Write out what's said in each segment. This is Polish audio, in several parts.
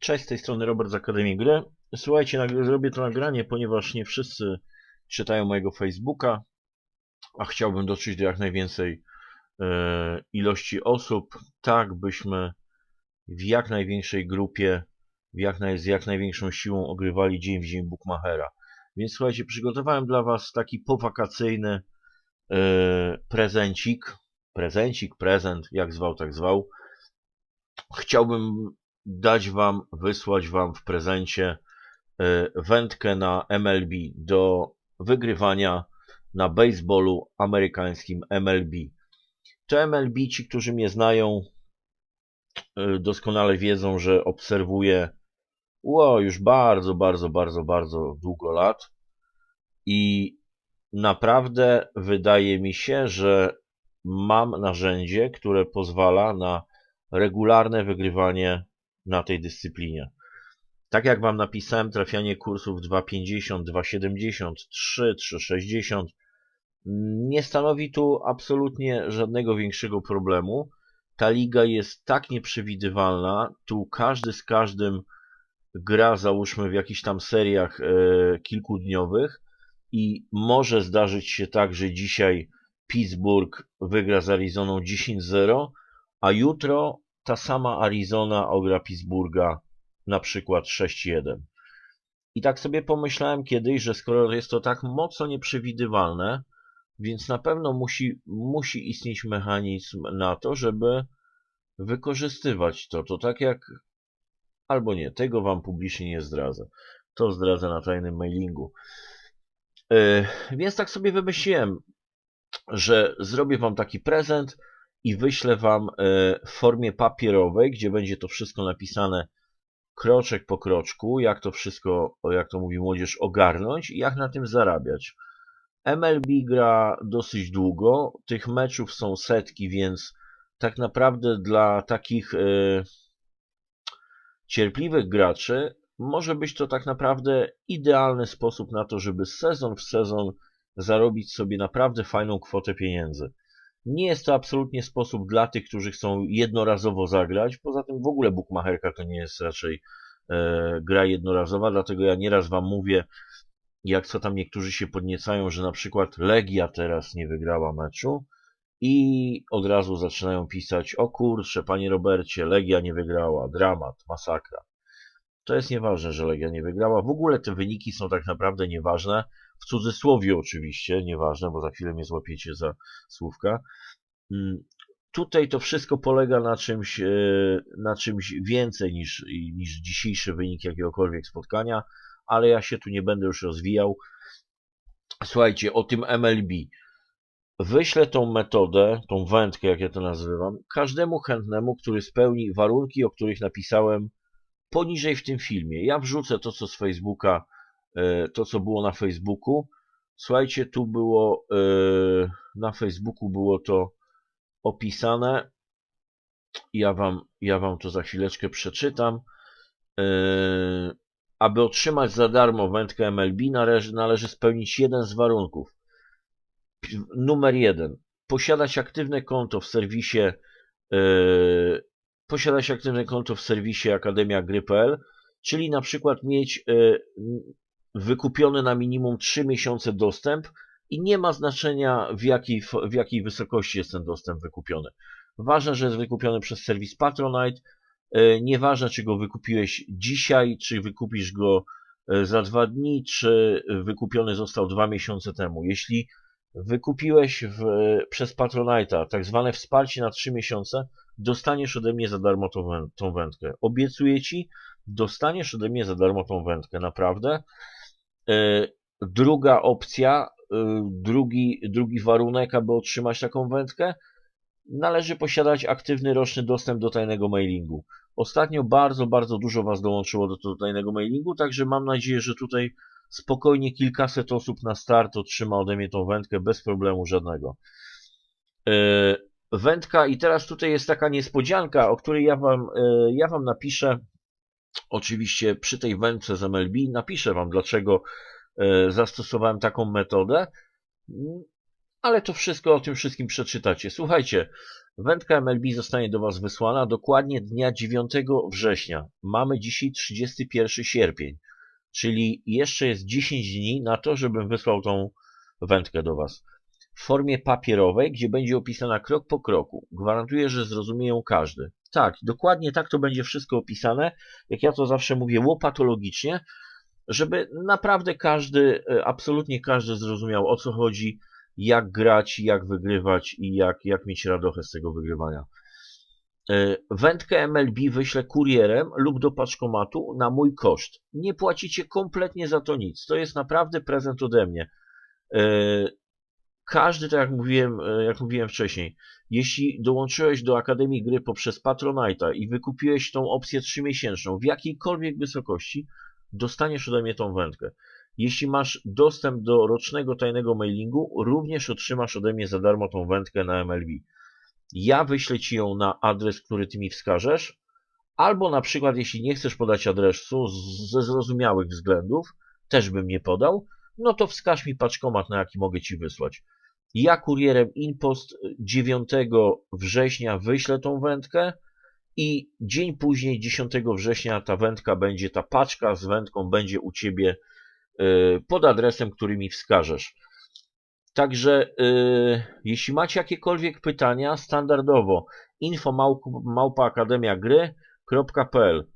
Cześć, z tej strony Robert z Akademii Gry. Słuchajcie, zrobię to nagranie, ponieważ nie wszyscy czytają mojego Facebooka, a chciałbym dotrzeć do jak najwięcej e, ilości osób, tak byśmy w jak największej grupie, jak naj, z jak największą siłą ogrywali dzień w dzień Bookmachera. Więc słuchajcie, przygotowałem dla Was taki powakacyjny e, prezencik, prezencik, prezent, jak zwał, tak zwał. Chciałbym dać Wam, wysłać Wam w prezencie e, wędkę na MLB do wygrywania na baseballu amerykańskim MLB. To MLB, ci, którzy mnie znają, e, doskonale wiedzą, że obserwuję ło, już bardzo, bardzo, bardzo, bardzo długo lat i naprawdę wydaje mi się, że mam narzędzie, które pozwala na regularne wygrywanie na tej dyscyplinie. Tak jak Wam napisałem, trafianie kursów 2,50, 2,70, 3, 3,60 nie stanowi tu absolutnie żadnego większego problemu. Ta liga jest tak nieprzewidywalna, tu każdy z każdym gra załóżmy w jakichś tam seriach e, kilkudniowych i może zdarzyć się tak, że dzisiaj Pittsburgh wygra z Arizoną 10-0, a jutro ta sama Arizona ogra Pittsburgha na przykład 6-1. I tak sobie pomyślałem kiedyś, że skoro jest to tak mocno nieprzewidywalne, więc na pewno musi, musi istnieć mechanizm na to, żeby wykorzystywać to. To tak jak, albo nie, tego wam publicznie nie zdradzę. To zdradzę na tajnym mailingu. Yy, więc tak sobie wymyśliłem, że zrobię wam taki prezent, i wyślę Wam e, w formie papierowej, gdzie będzie to wszystko napisane kroczek po kroczku, jak to wszystko, jak to mówi młodzież, ogarnąć i jak na tym zarabiać. MLB gra dosyć długo, tych meczów są setki, więc tak naprawdę dla takich e, cierpliwych graczy może być to tak naprawdę idealny sposób na to, żeby sezon w sezon zarobić sobie naprawdę fajną kwotę pieniędzy. Nie jest to absolutnie sposób dla tych, którzy chcą jednorazowo zagrać. Poza tym w ogóle bookmacherka to nie jest raczej e, gra jednorazowa, dlatego ja nieraz wam mówię, jak co tam niektórzy się podniecają, że na przykład Legia teraz nie wygrała meczu i od razu zaczynają pisać, o kurczę, panie Robercie, Legia nie wygrała, dramat, masakra. To jest nieważne, że Legia nie wygrała. W ogóle te wyniki są tak naprawdę nieważne w cudzysłowie oczywiście, nieważne, bo za chwilę mnie złapiecie za słówka. Mm, tutaj to wszystko polega na czymś, e, na czymś więcej niż, niż dzisiejszy wynik jakiegokolwiek spotkania, ale ja się tu nie będę już rozwijał. Słuchajcie, o tym MLB. Wyślę tą metodę, tą wędkę, jak ja to nazywam, każdemu chętnemu, który spełni warunki, o których napisałem poniżej w tym filmie. Ja wrzucę to, co z Facebooka to, co było na Facebooku. Słuchajcie, tu było e, na Facebooku było to opisane. Ja wam, ja wam to za chwileczkę przeczytam. E, aby otrzymać za darmo wędkę MLB należy, należy spełnić jeden z warunków. Numer jeden. Posiadać aktywne konto w serwisie posiadać aktywne konto w serwisie Akademia Gry.pl, czyli na przykład mieć wykupiony na minimum 3 miesiące dostęp i nie ma znaczenia w jakiej, w jakiej wysokości jest ten dostęp wykupiony. Ważne, że jest wykupiony przez serwis Patronite. E, nieważne, czy go wykupiłeś dzisiaj, czy wykupisz go e, za dwa dni, czy wykupiony został dwa miesiące temu. Jeśli wykupiłeś w, przez Patronite'a tak zwane wsparcie na 3 miesiące, dostaniesz ode mnie za darmo tą, tą wędkę. Obiecuję Ci, dostaniesz ode mnie za darmo tą wędkę, naprawdę. E, druga opcja, e, drugi, drugi warunek, aby otrzymać taką wędkę, należy posiadać aktywny roczny dostęp do tajnego mailingu. Ostatnio bardzo, bardzo dużo Was dołączyło do, do tajnego mailingu, także mam nadzieję, że tutaj spokojnie kilkaset osób na start otrzyma ode mnie tą wędkę bez problemu żadnego. E, wędka i teraz tutaj jest taka niespodzianka, o której ja Wam, ja wam napiszę Oczywiście przy tej wędce z MLB napiszę Wam, dlaczego e, zastosowałem taką metodę, ale to wszystko o tym wszystkim przeczytacie. Słuchajcie, Wędka MLB zostanie do Was wysłana dokładnie dnia 9 września. Mamy dzisiaj 31 sierpień, czyli jeszcze jest 10 dni na to, żebym wysłał tą wędkę do Was. W formie papierowej, gdzie będzie opisana krok po kroku. Gwarantuję, że zrozumie ją każdy. Tak, dokładnie tak to będzie wszystko opisane, jak ja to zawsze mówię, łopatologicznie, żeby naprawdę każdy, e, absolutnie każdy zrozumiał o co chodzi, jak grać, jak wygrywać i jak, jak mieć radochę z tego wygrywania. E, wędkę MLB wyślę kurierem lub do paczkomatu na mój koszt. Nie płacicie kompletnie za to nic. To jest naprawdę prezent ode mnie. E, każdy, tak jak mówiłem, jak mówiłem wcześniej, jeśli dołączyłeś do Akademii Gry poprzez Patronite'a i wykupiłeś tą opcję 3-miesięczną w jakiejkolwiek wysokości, dostaniesz ode mnie tą wędkę. Jeśli masz dostęp do rocznego tajnego mailingu, również otrzymasz ode mnie za darmo tą wędkę na MLB. Ja wyślę Ci ją na adres, który Ty mi wskażesz, albo na przykład, jeśli nie chcesz podać adresu ze zrozumiałych względów, też bym nie podał, no to wskaż mi paczkomat, na jaki mogę Ci wysłać. Ja kurierem Inpost 9 września wyślę tą wędkę, i dzień później, 10 września, ta wędka będzie, ta paczka z wędką będzie u Ciebie e, pod adresem, który mi wskażesz. Także e, jeśli macie jakiekolwiek pytania, standardowo info.akademiagry.pl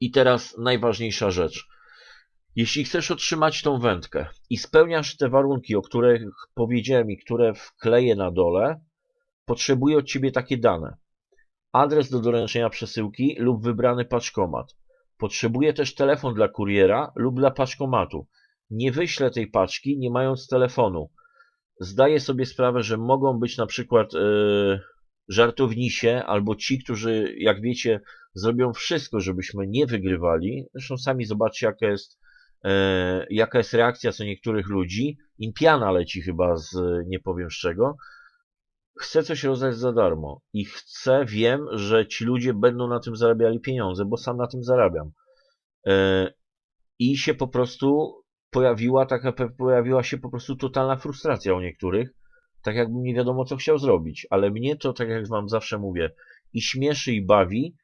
I teraz najważniejsza rzecz. Jeśli chcesz otrzymać tą wędkę i spełniasz te warunki, o których powiedziałem i które wkleję na dole, potrzebuję od Ciebie takie dane adres do doręczenia przesyłki lub wybrany paczkomat. Potrzebuję też telefon dla kuriera lub dla paczkomatu. Nie wyślę tej paczki nie mając telefonu. Zdaję sobie sprawę, że mogą być na przykład yy, żartownisie albo ci, którzy, jak wiecie, zrobią wszystko, żebyśmy nie wygrywali. Zresztą sami zobaczcie, jaka jest, jaka jest reakcja co niektórych ludzi. Im piana leci chyba z nie powiem z czego chcę coś rozdać za darmo i chcę, wiem, że ci ludzie będą na tym zarabiali pieniądze, bo sam na tym zarabiam. E, I się po prostu pojawiła taka, pojawiła się po prostu totalna frustracja u niektórych, tak jakbym nie wiadomo co chciał zrobić, ale mnie to, tak jak wam zawsze mówię, i śmieszy i bawi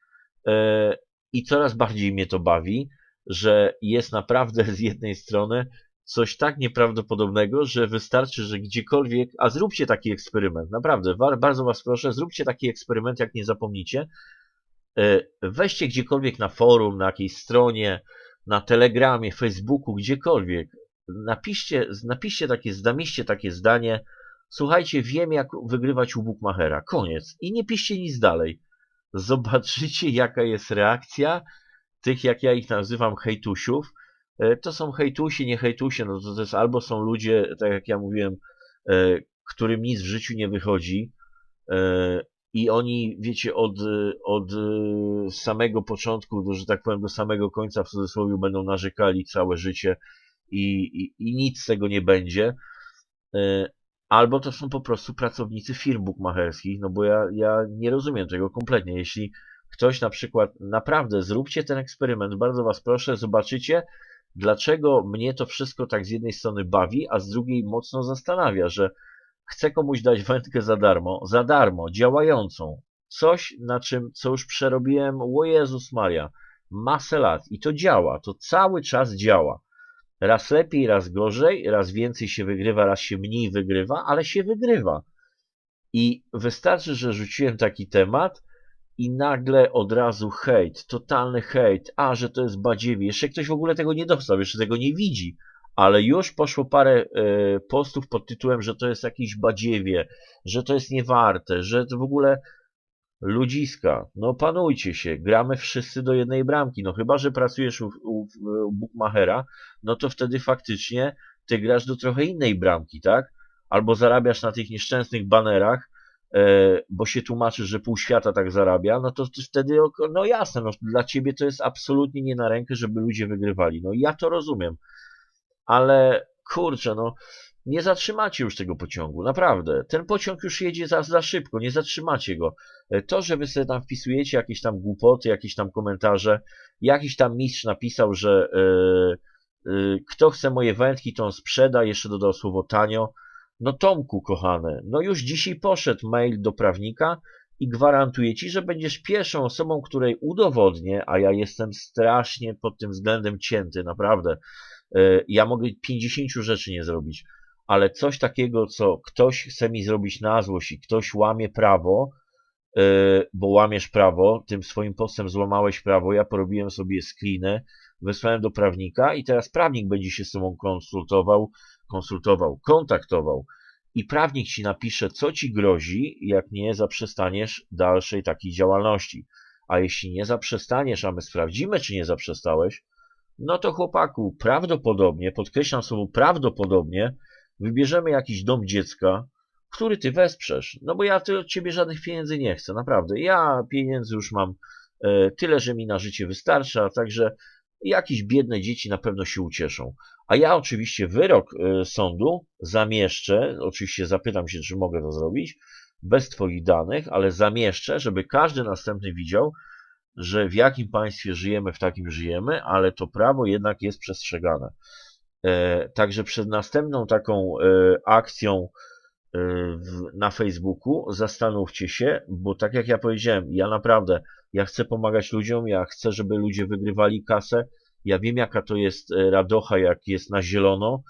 e, i coraz bardziej mnie to bawi, że jest naprawdę z jednej strony coś tak nieprawdopodobnego, że wystarczy, że gdziekolwiek, a zróbcie taki eksperyment, naprawdę, bardzo was proszę, zróbcie taki eksperyment, jak nie zapomnicie, e, weźcie gdziekolwiek na forum, na jakiejś stronie, na telegramie, facebooku, gdziekolwiek, napiszcie, napiszcie takie, zamieście takie zdanie, słuchajcie, wiem jak wygrywać u Bookmachera, koniec. I nie piszcie nic dalej. Zobaczycie jaka jest reakcja tych, jak ja ich nazywam, hejtusiów, E, to są hejtusi, nie hejtusie, no to, jest albo są ludzie, tak jak ja mówiłem, e, którym nic w życiu nie wychodzi e, i oni, wiecie, od, od samego początku, do, że tak powiem, do samego końca w cudzysłowie będą narzekali całe życie i, i, i nic z tego nie będzie. Albo to są po prostu pracownicy firm bukmacherskich, no bo ja, ja nie rozumiem tego kompletnie. Jeśli ktoś na przykład, naprawdę zróbcie ten eksperyment, bardzo Was proszę, zobaczycie, dlaczego mnie to wszystko tak z jednej strony bawi, a z drugiej mocno zastanawia, że chcę komuś dać wędkę za darmo, za darmo, działającą. Coś, na czym, co już przerobiłem, o Jezus Maria, masę lat i to działa, to cały czas działa. Raz lepiej, raz gorzej, raz więcej się wygrywa, raz się mniej wygrywa, ale się wygrywa. I wystarczy, że rzuciłem taki temat, i nagle od razu hejt, totalny hejt, a że to jest badziewie, jeszcze ktoś w ogóle tego nie dostał, jeszcze tego nie widzi, ale już poszło parę e, postów pod tytułem, że to jest jakieś badziewie, że to jest niewarte, że to w ogóle ludziska, no panujcie się, gramy wszyscy do jednej bramki, no chyba, że pracujesz u, u, u Bookmachera, no to wtedy faktycznie ty grasz do trochę innej bramki, tak? Albo zarabiasz na tych nieszczęsnych banerach, bo się tłumaczy, że pół świata tak zarabia, no to wtedy, no jasne, no dla ciebie to jest absolutnie nie na rękę, żeby ludzie wygrywali. No ja to rozumiem, ale kurczę, no nie zatrzymacie już tego pociągu, naprawdę. Ten pociąg już jedzie za, za szybko, nie zatrzymacie go. E, to, że wy sobie tam wpisujecie jakieś tam głupoty, jakieś tam komentarze, jakiś tam mistrz napisał, że yy, yy, kto chce moje wędki, to on sprzeda, jeszcze dodał słowo tanio, No Tomku, kochany, no już dzisiaj poszedł mail do prawnika i gwarantuję ci, że będziesz pierwszą osobą, której udowodnię, a ja jestem strasznie pod tym względem cięty, naprawdę. E, ja mogę 50 rzeczy nie zrobić, ale coś takiego, co ktoś chce mi zrobić na złość i ktoś łamie prawo, e, bo łamiesz prawo, tym swoim postem złamałeś prawo, ja porobiłem sobie screenę, wysłałem do prawnika i teraz prawnik będzie się z tobą konsultował, konsultował, kontaktował i prawnik ci napisze, co ci grozi, jak nie zaprzestaniesz dalszej takiej działalności. A jeśli nie zaprzestaniesz, a my sprawdzimy, czy nie zaprzestałeś, no to chłopaku, prawdopodobnie, podkreślam słowo prawdopodobnie, wybierzemy jakiś dom dziecka, który ty wesprzesz. No bo ja od ciebie żadnych pieniędzy nie chcę, naprawdę. Ja pieniędzy już mam e, tyle, że mi na życie wystarcza, także jakieś biedne dzieci na pewno się ucieszą. A ja oczywiście wyrok e, sądu zamieszczę, oczywiście zapytam się, czy mogę to zrobić, bez Twoich danych, ale zamieszczę, żeby każdy następny widział, że w jakim państwie żyjemy, w takim żyjemy, ale to prawo jednak jest przestrzegane. E, także przed następną taką e, akcją na Facebooku zastanówcie się, bo tak jak ja powiedziałem, ja naprawdę, ja chcę pomagać ludziom, ja chcę, żeby ludzie wygrywali kasę, ja wiem, jaka to jest e, radocha, jak jest na zielono.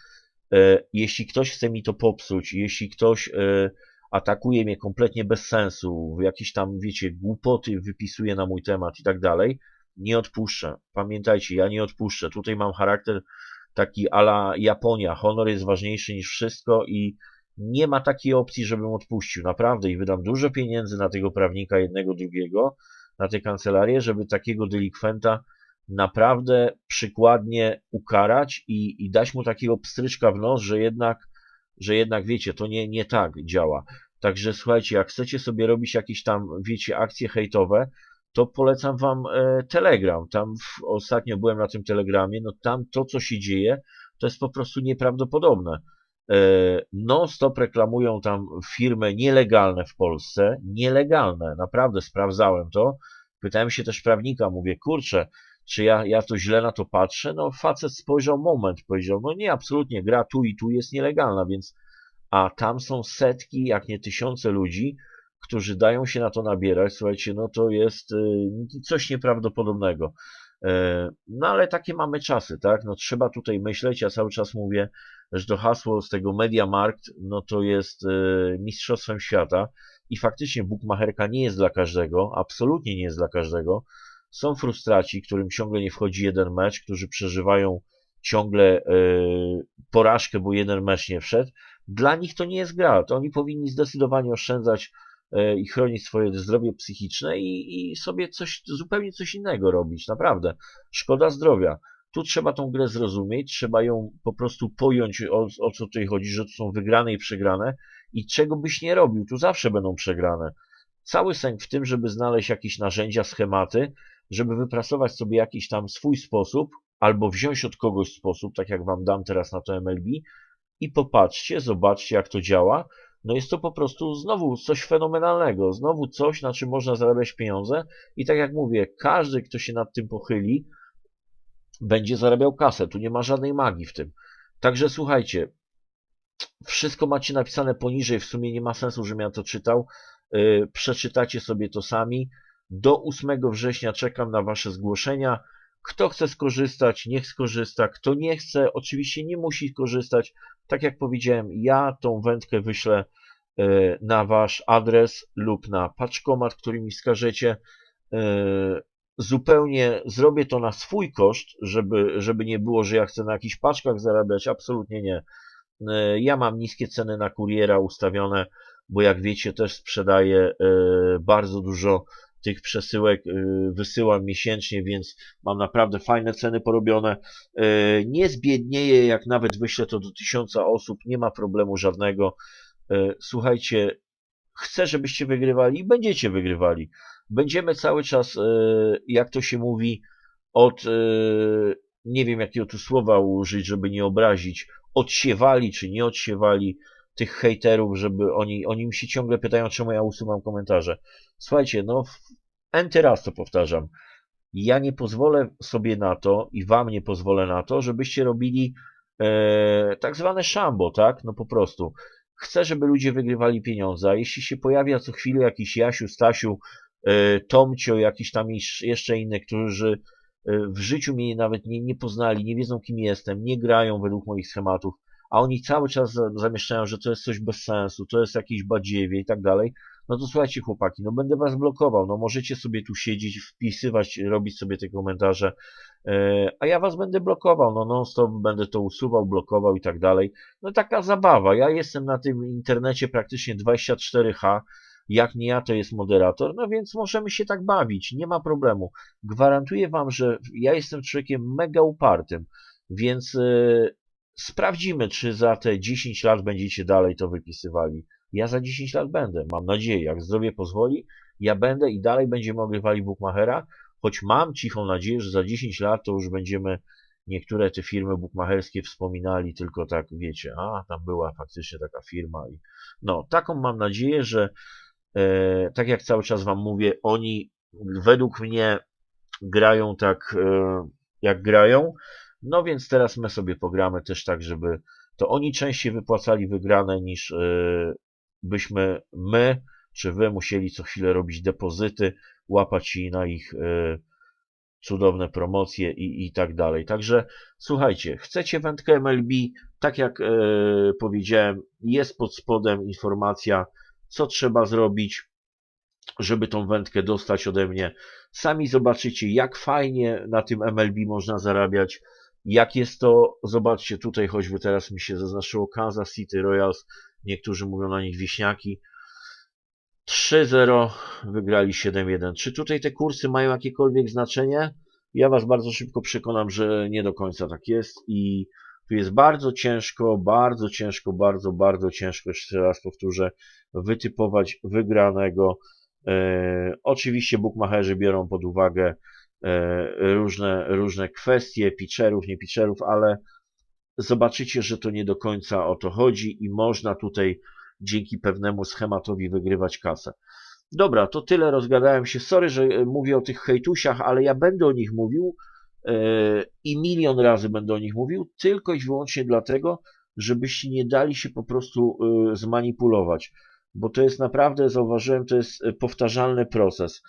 E, jeśli ktoś chce mi to popsuć, jeśli ktoś e, atakuje mnie kompletnie bez sensu, jakieś tam, wiecie, głupoty wypisuje na mój temat i tak dalej, nie odpuszczę. Pamiętajcie, ja nie odpuszczę. Tutaj mam charakter taki ala Japonia. Honor jest ważniejszy niż wszystko i nie ma takiej opcji, żebym odpuścił. Naprawdę i wydam dużo pieniędzy na tego prawnika jednego, drugiego, na tę kancelarię, żeby takiego delikwenta naprawdę przykładnie ukarać i, i dać mu takiego pstryczka w nos, że jednak, że jednak wiecie, to nie, nie tak działa. Także słuchajcie, jak chcecie sobie robić jakieś tam, wiecie, akcje hejtowe, to polecam wam e, Telegram. Tam w, ostatnio byłem na tym Telegramie, no tam to, co się dzieje, to jest po prostu nieprawdopodobne. E, non-stop reklamują tam firmy nielegalne w Polsce, nielegalne, naprawdę sprawdzałem to. Pytałem się też prawnika, mówię, kurczę, czy ja, ja to źle na to patrzę? No facet spojrzał moment, powiedział, no nie, absolutnie, gra tu i tu jest nielegalna, więc a tam są setki, jak nie tysiące ludzi, którzy dają się na to nabierać, słuchajcie, no to jest y, coś nieprawdopodobnego. E, no ale takie mamy czasy, tak? No trzeba tutaj myśleć, ja cały czas mówię, że to hasło z tego Mediamarkt, no to jest y, mistrzostwem świata i faktycznie bukmacherka nie jest dla każdego, absolutnie nie jest dla każdego, są frustraci, którym ciągle nie wchodzi jeden mecz, którzy przeżywają ciągle e, porażkę, bo jeden mecz nie wszedł. Dla nich to nie jest gra. To oni powinni zdecydowanie oszczędzać e, i chronić swoje zdrowie psychiczne i, i sobie coś, zupełnie coś innego robić. Naprawdę. Szkoda zdrowia. Tu trzeba tą grę zrozumieć, trzeba ją po prostu pojąć, o, o co tutaj chodzi, że to są wygrane i przegrane i czego byś nie robił, tu zawsze będą przegrane. Cały sęk w tym, żeby znaleźć jakieś narzędzia, schematy, żeby wypracować sobie jakiś tam swój sposób, albo wziąć od kogoś sposób, tak jak wam dam teraz na to MLB, i popatrzcie, zobaczcie jak to działa. No jest to po prostu znowu coś fenomenalnego, znowu coś, na czym można zarabiać pieniądze i tak jak mówię, każdy, kto się nad tym pochyli, będzie zarabiał kasę, tu nie ma żadnej magii w tym. Także słuchajcie, wszystko macie napisane poniżej, w sumie nie ma sensu, żebym ja to czytał, yy, przeczytacie sobie to sami, do 8 września czekam na Wasze zgłoszenia. Kto chce skorzystać, niech skorzysta. Kto nie chce, oczywiście nie musi korzystać. Tak jak powiedziałem, ja tą wędkę wyślę e, na Wasz adres lub na paczkomat, który mi wskażecie. E, zupełnie zrobię to na swój koszt, żeby, żeby nie było, że ja chcę na jakichś paczkach zarabiać. Absolutnie nie. E, ja mam niskie ceny na kuriera ustawione, bo jak wiecie też sprzedaję bardzo dużo tych przesyłek y, wysyłam miesięcznie, więc mam naprawdę fajne ceny porobione. Y, nie zbiednieję, jak nawet wyślę to do tysiąca osób, nie ma problemu żadnego. Y, słuchajcie, chcę, żebyście wygrywali i będziecie wygrywali. Będziemy cały czas, jak to się mówi, od, nie wiem jakiego tu słowa użyć, żeby nie obrazić, odsiewali czy nie odsiewali tych hejterów, żeby oni, oni mi się ciągle pytają, czemu ja usuwam komentarze. Słuchajcie, no enty raz to powtarzam. Ja nie pozwolę sobie na to i wam nie pozwolę na to, żebyście robili e, tak zwane szambo, tak? No po prostu. chcę, żeby ludzie wygrywali pieniądze, a jeśli się pojawia co chwilę jakiś Jasiu, Stasiu, e, Tomcio, jakiś tam jeszcze inny, którzy e, w życiu mnie nawet nie, nie poznali, nie wiedzą kim jestem, nie grają według moich schematów, a oni cały czas zamieszczają, że to jest coś bez sensu, to jest jakieś badziewie i tak dalej, no to słuchajcie chłopaki, no będę was blokował, no możecie sobie tu siedzieć, wpisywać, robić sobie te komentarze, e, a ja was będę blokował, no non stop będę to usuwał, blokował i tak dalej. No taka zabawa, ja jestem na tym internecie praktycznie 24H, jak nie ja, to jest moderator, no więc możemy się tak bawić, nie ma problemu. Gwarantuję wam, że ja jestem człowiekiem mega upartym, więc yy, sprawdzimy, czy za te 10 lat będziecie dalej to wypisywali. Ja za 10 lat będę, mam nadzieję, jak zdrowie pozwoli, ja będę i dalej będziemy ogrywali Bookmachera, choć mam cichą nadzieję, że za 10 lat to już będziemy niektóre te firmy bukmacherskie wspominali, tylko tak, wiecie, a tam była faktycznie taka firma i no, taką mam nadzieję, że e, tak jak cały czas wam mówię, oni według mnie grają tak, e, jak grają, no więc teraz my sobie pogramy też tak, żeby to oni częściej wypłacali wygrane niż e, byśmy my czy wy musieli co chwilę robić depozyty, łapać i na ich y, cudowne promocje i, i tak dalej. Także słuchajcie, chcecie wędkę MLB, tak jak y, powiedziałem, jest pod spodem informacja, co trzeba zrobić, żeby tą wędkę dostać ode mnie. Sami zobaczycie, jak fajnie na tym MLB można zarabiać, jak jest to, zobaczcie tutaj, choćby teraz mi się zaznaczyło Kansas City Royals, niektórzy mówią na nich wieśniaki. 3-0, wygrali 7-1. Czy tutaj te kursy mają jakiekolwiek znaczenie? Ja Was bardzo szybko przekonam, że nie do końca tak jest i tu jest bardzo ciężko, bardzo ciężko, bardzo, bardzo ciężko, jeszcze raz powtórzę, wytypować wygranego. E, oczywiście bookmacherzy biorą pod uwagę różne, różne kwestie, pitcherów, nie pitcherów, ale zobaczycie, że to nie do końca o to chodzi i można tutaj dzięki pewnemu schematowi wygrywać kasę. Dobra, to tyle, rozgadałem się. Sorry, że e, mówię o tych hejtusiach, ale ja będę o nich mówił yy, i milion razy będę o nich mówił, tylko i wyłącznie dlatego, żebyście nie dali się po prostu zmanipulować, bo to jest naprawdę, zauważyłem, to jest powtarzalny proces.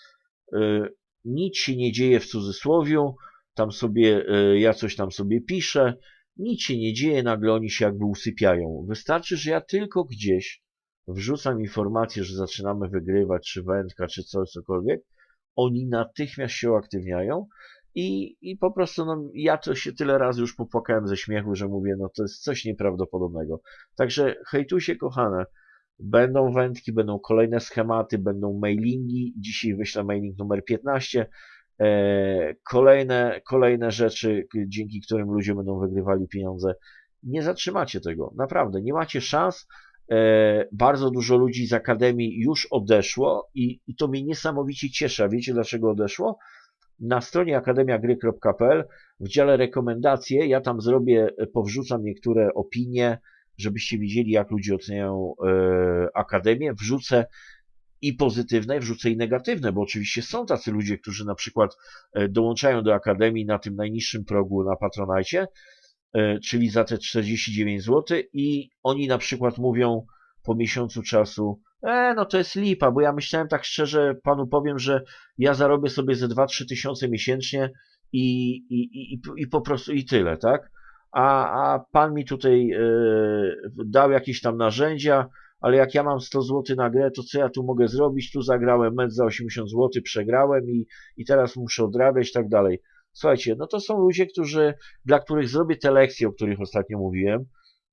Nic się nie dzieje w cudzysłowiu, tam sobie, ja coś tam sobie piszę, nic się nie dzieje, nagle oni się jakby usypiają. Wystarczy, że ja tylko gdzieś wrzucam informację, że zaczynamy wygrywać, czy wędka, czy coś, cokolwiek, oni natychmiast się uaktywniają i, i po prostu no, ja to się tyle razy już popłakałem ze śmiechu, że mówię, no to jest coś nieprawdopodobnego. Także hejtusie kochane, będą wędki, będą kolejne schematy, będą mailingi, dzisiaj wyślę mailing numer 15, E, kolejne, kolejne rzeczy, dzięki którym ludzie będą wygrywali pieniądze. Nie zatrzymacie tego, naprawdę, nie macie szans. E, bardzo dużo ludzi z Akademii już odeszło i, i to mnie niesamowicie cieszy. Wiecie dlaczego odeszło? Na stronie akademiagry.pl w dziale rekomendacje ja tam zrobię, powrzucam niektóre opinie, żebyście widzieli jak ludzie oceniają e, Akademię. Wrzucę i pozytywne, wrzucę i negatywne, bo oczywiście są tacy ludzie, którzy na przykład e, dołączają do Akademii na tym najniższym progu na Patronajcie, e, czyli za te 49 zł i oni na przykład mówią po miesiącu czasu, e, no to jest lipa, bo ja myślałem tak szczerze, panu powiem, że ja zarobię sobie ze 2-3 tysiące miesięcznie i, i, i, i po prostu i tyle, tak? A, a pan mi tutaj e, dał jakieś tam narzędzia, ale jak ja mam 100 zł na grę, to co ja tu mogę zrobić? Tu zagrałem mecz za 80 zł, przegrałem i, i teraz muszę odrabiać i tak dalej. Słuchajcie, no to są ludzie, którzy, dla których zrobię te lekcje, o których ostatnio mówiłem.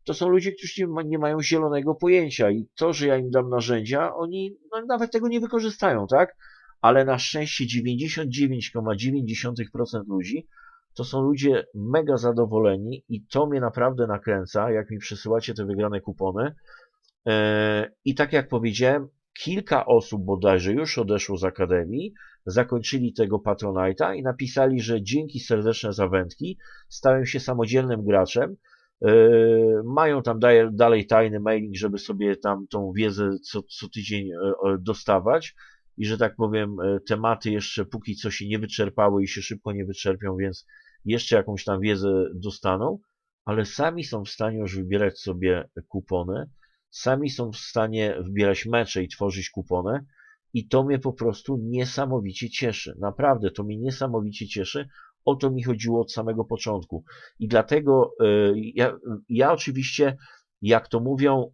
To są ludzie, którzy nie, nie mają zielonego pojęcia i to, że ja im dam narzędzia, oni no, nawet tego nie wykorzystają, tak? Ale na szczęście 99,9% ludzi to są ludzie mega zadowoleni i to mnie naprawdę nakręca, jak mi przesyłacie te wygrane kupony, E, I tak jak powiedziałem, kilka osób bodajże już odeszło z Akademii, zakończyli tego Patronite'a i napisali, że dzięki serdeczne za wędki stałem się samodzielnym graczem, e, mają tam dalej tajny mailing, żeby sobie tam tą wiedzę co, co tydzień e, dostawać. I że tak powiem tematy jeszcze póki co się nie wyczerpały i się szybko nie wyczerpią, więc jeszcze jakąś tam wiedzę dostaną, ale sami są w stanie już wybierać sobie kupony, sami są w stanie wybierać mecze i tworzyć kupony i to mnie po prostu niesamowicie cieszy. Naprawdę, to mnie niesamowicie cieszy. O to mi chodziło od samego początku. I dlatego y, ja, ja oczywiście, jak to mówią,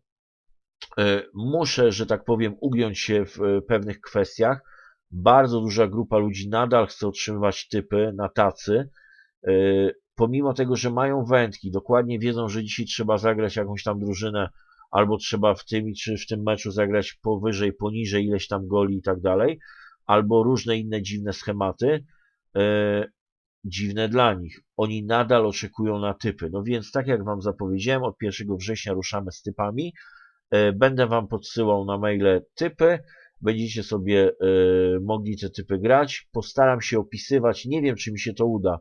y, muszę, że tak powiem, ugiąć się w y, pewnych kwestiach. Bardzo duża grupa ludzi nadal chce otrzymywać typy na tacy, pomimo tego, że mają wędki, dokładnie wiedzą, że dzisiaj trzeba zagrać jakąś tam drużynę albo trzeba w tym czy w tym meczu zagrać powyżej, poniżej ileś tam goli i tak dalej, albo różne inne dziwne schematy, e, dziwne dla nich. Oni nadal oczekują na typy. No więc tak jak Wam zapowiedziałem, od 1 września ruszamy z typami. E, będę Wam podsyłał na maile typy, będziecie sobie mogli te typy grać. Postaram się opisywać, nie wiem czy mi się to uda,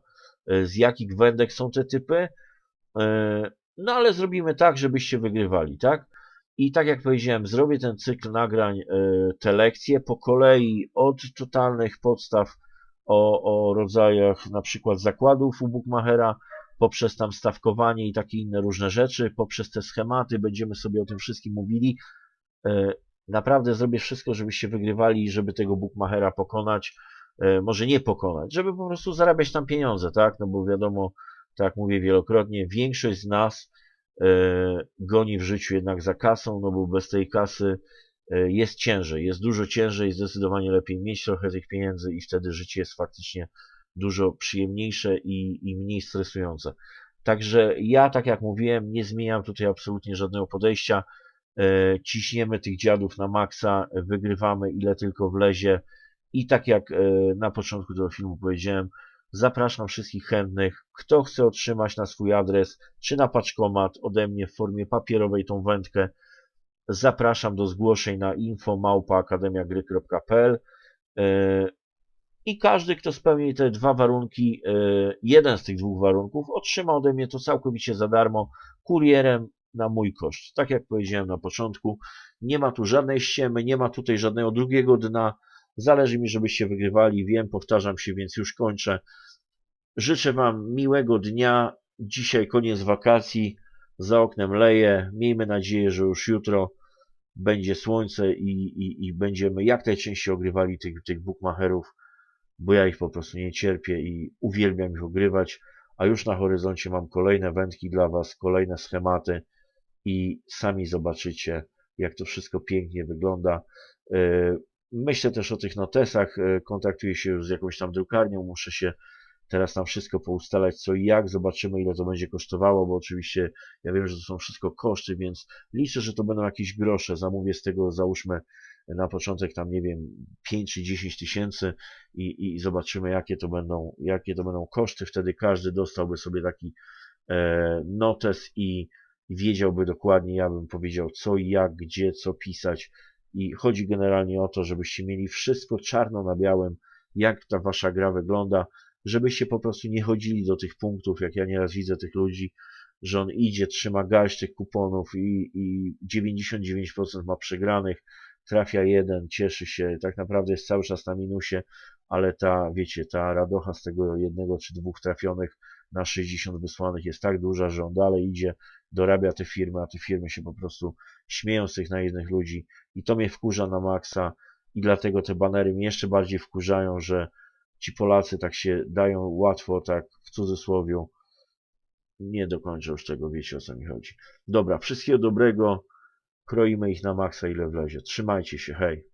z jakich wędek są te typy, e, no ale zrobimy tak, żebyście wygrywali, tak? I tak jak powiedziałem, zrobię ten cykl nagrań, e, te lekcje po kolei od totalnych podstaw o, o rodzajach na przykład zakładów u Bookmachera, poprzez tam stawkowanie i takie inne różne rzeczy, poprzez te schematy będziemy sobie o tym wszystkim mówili. E, naprawdę zrobię wszystko, żebyście wygrywali i żeby tego Bookmachera pokonać, e, może nie pokonać, żeby po prostu zarabiać tam pieniądze, tak? No bo wiadomo, tak mówię wielokrotnie, większość z nas e, goni w życiu jednak za kasą, no bo bez tej kasy e, jest ciężej, jest dużo ciężej, zdecydowanie lepiej mieć trochę tych pieniędzy i wtedy życie jest faktycznie dużo przyjemniejsze i, i mniej stresujące. Także ja, tak jak mówiłem, nie zmieniam tutaj absolutnie żadnego podejścia. E, ciśniemy tych dziadów na maksa, wygrywamy ile tylko wlezie i tak jak na początku tego filmu powiedziałem, Zapraszam wszystkich chętnych. Kto chce otrzymać na swój adres, czy na paczkomat ode mnie w formie papierowej tą wędkę, zapraszam do zgłoszeń na info.akademiagry.pl e, i każdy, kto spełni te dwa warunki, e, jeden z tych dwóch warunków, otrzyma ode mnie to całkowicie za darmo kurierem na mój koszt. Tak jak powiedziałem na początku, nie ma tu żadnej ściemy, nie ma tutaj żadnego drugiego dna, Zależy mi, żebyście wygrywali. Wiem, powtarzam się, więc już kończę. Życzę Wam miłego dnia. Dzisiaj koniec wakacji. Za oknem leje. Miejmy nadzieję, że już jutro będzie słońce i, i, i będziemy jak najczęściej ogrywali tych, tych bookmacherów, bo ja ich po prostu nie cierpię i uwielbiam ich ogrywać. A już na horyzoncie mam kolejne wędki dla Was, kolejne schematy i sami zobaczycie, jak to wszystko pięknie wygląda. Myślę też o tych notesach, e, kontaktuję się z jakąś tam drukarnią, muszę się teraz tam wszystko poustalać co i jak, zobaczymy ile to będzie kosztowało, bo oczywiście ja wiem, że to są wszystko koszty, więc liczę, że to będą jakieś grosze, zamówię z tego załóżmy na początek tam nie wiem 5 czy 10 tysięcy i, i zobaczymy jakie to będą, jakie to będą koszty, wtedy każdy dostałby sobie taki e, notes i wiedziałby dokładnie, ja bym powiedział co i jak, gdzie, co pisać, i chodzi generalnie o to, żebyście mieli wszystko czarno na białym, jak ta wasza gra wygląda, żebyście po prostu nie chodzili do tych punktów, jak ja nieraz widzę tych ludzi, że on idzie, trzyma garść tych kuponów i, i 99% ma przegranych, trafia jeden, cieszy się, tak naprawdę jest cały czas na minusie, ale ta, wiecie, ta radocha z tego jednego czy dwóch trafionych na 60 wysłanych jest tak duża, że on dalej idzie, dorabia te firmy, a te firmy się po prostu śmieją z tych naiwnych ludzi i to mnie wkurza na maksa i dlatego te banery mnie jeszcze bardziej wkurzają, że ci Polacy tak się dają łatwo, tak w cudzysłowie. Nie dokończę już tego, wiecie o co mi chodzi. Dobra, wszystkiego dobrego, kroimy ich na maksa ile wlezie. Trzymajcie się, hej.